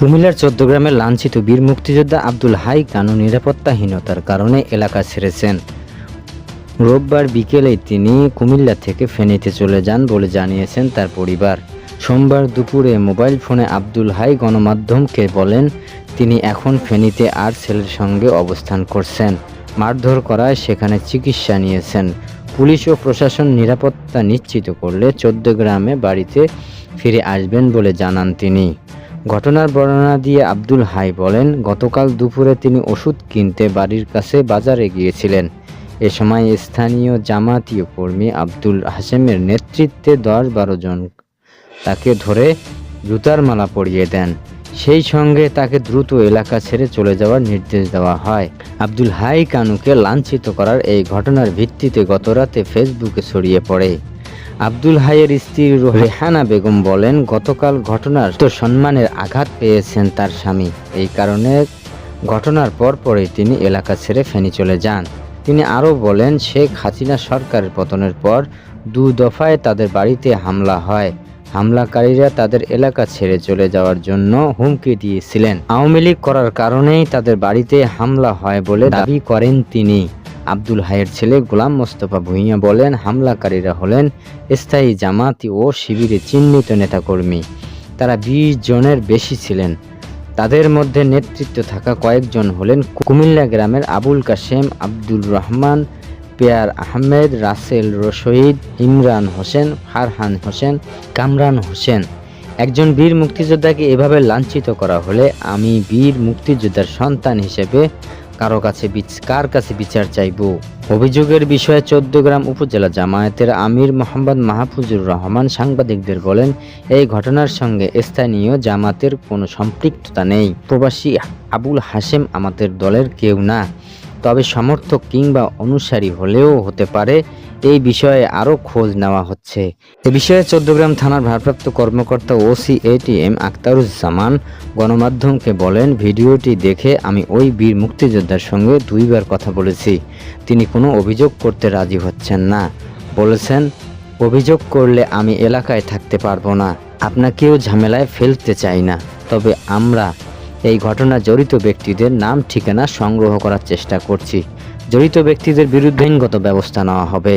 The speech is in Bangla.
কুমিল্লার চোদ্দগ্রামের লাঞ্ছিত বীর মুক্তিযোদ্ধা আব্দুল হাই কানু নিরাপত্তাহীনতার কারণে এলাকা ছেড়েছেন? রোববার বিকেলে তিনি কুমিল্লা থেকে ফেনীতে চলে যান বলে জানিয়েছেন তার পরিবার। সোমবার দুপুরে মোবাইল ফোনে আব্দুল হাই গণমাধ্যমকে বলেন, তিনি এখন ফেনীতে আর ছেলের সঙ্গে অবস্থান করছেন। মারধর করায় সেখানে চিকিৎসা নিয়েছেন। পুলিশ ও প্রশাসন নিরাপত্তা নিশ্চিত করলে চোদ্দগ্রামে বাড়িতে ফিরে আসবেন বলে জানান তিনি। ঘটনার বর্ণনা দিয়ে আব্দুল হাই বলেন, গতকাল দুপুরে তিনি ওষুধ কিনতে বাড়ির কাছে বাজারে গিয়েছিলেন। এ সময় স্থানীয় জামাতীয় কর্মী আব্দুল হাসেমের নেতৃত্বে দশ বারো জন তাকে ধরে জুতার মালা পরিয়ে দেন। সেই সঙ্গে তাকে দ্রুত এলাকা ছেড়ে চলে যাওয়ার নির্দেশ দেওয়া হয়। আব্দুল হাই কানুকে লাঞ্ছিত করার এই ঘটনার ভিত্তিতে গতরাতে ফেসবুকে ছড়িয়ে পড়ে। আব্দুল হাইয়ের স্ত্রী রেহানা বেগম বলেন, গতকাল ঘটনার তো সম্মানের আঘাত পেয়েছেন তার স্বামী। এই কারণে ঘটনার পরপরই তিনি এলাকা ছেড়ে ফেনী চলে যান। তিনি আরও বলেন, শেখ হাসিনা সরকারের পতনের পর দু দফায় তাদের বাড়িতে হামলা হয়। হামলাকারীরা তাদের এলাকা ছেড়ে চলে যাওয়ার জন্য হুমকি দিয়েছিলেন। আওয়ামী লীগ করার কারণেই তাদের বাড়িতে হামলা হয় বলে দাবি করেন তিনি। আব্দুল হাইয়ের ছেলে গোলাম মোস্তফা ভুঁইয়া বলেন, হামলাকারীরা হলেন স্থায়ী জামাতি ও শিবিরে চিহ্নিত নেতাকর্মী। তারা বিশ জনের বেশি ছিলেন। তাদের মধ্যে নেতৃত্ব থাকা কয়েকজন হলেন কুমিল্লা গ্রামের আবুল কাশেম আব্দুল রহমান, পেয়ার আহমেদ, রাসেল রশিদ ইমরান হোসেন, ফারহান হোসেন, কামরান হোসেন। একজন বীর মুক্তিযোদ্ধাকে এভাবে লাঞ্ছিত করা হলে আমি বীর মুক্তিযোদ্ধার সন্তান হিসেবে কারও কাছে কার কাছে বিচার চাইব? অভিযোগের বিষয়ে চৌদ্দগ্রাম উপজেলা জামায়াতের আমির মোহাম্মদ মাহফুজুর রহমান সাংবাদিকদের বলেন, এই ঘটনার সঙ্গে স্থানীয় জামাতের কোনো সম্পৃক্ততা নেই। প্রবাসী আবুল হাশেম আমাদের দলের কেউ না। তবে সমর্থক কিংবা অনুসারী হলেও হতে পারে। এই বিষয়ে আরও খোঁজ নেওয়া হচ্ছে। এ বিষয়ে চৌদ্দগ্রাম থানার ভারপ্রাপ্ত কর্মকর্তা ওসি এটিএম আক্তারুজ্জামান গণমাধ্যমকে বলেন, ভিডিওটি দেখে আমি ওই বীর মুক্তিযোদ্ধার সঙ্গে দুইবার কথা বলেছি। তিনি কোনো অভিযোগ করতে রাজি হচ্ছেন না। বলেছেন, অভিযোগ করলে আমি এলাকায় থাকতে পারব না। আপনাকেও ঝামেলায় ফেলতে চাই না। তবে আমরা এই ঘটনা জড়িত ব্যক্তিদের নাম, ঠিকানা সংগ্রহ করার চেষ্টা করছি। জড়িত ব্যক্তিদের বিরুদ্ধে আইনগত ব্যবস্থা নেওয়া হবে।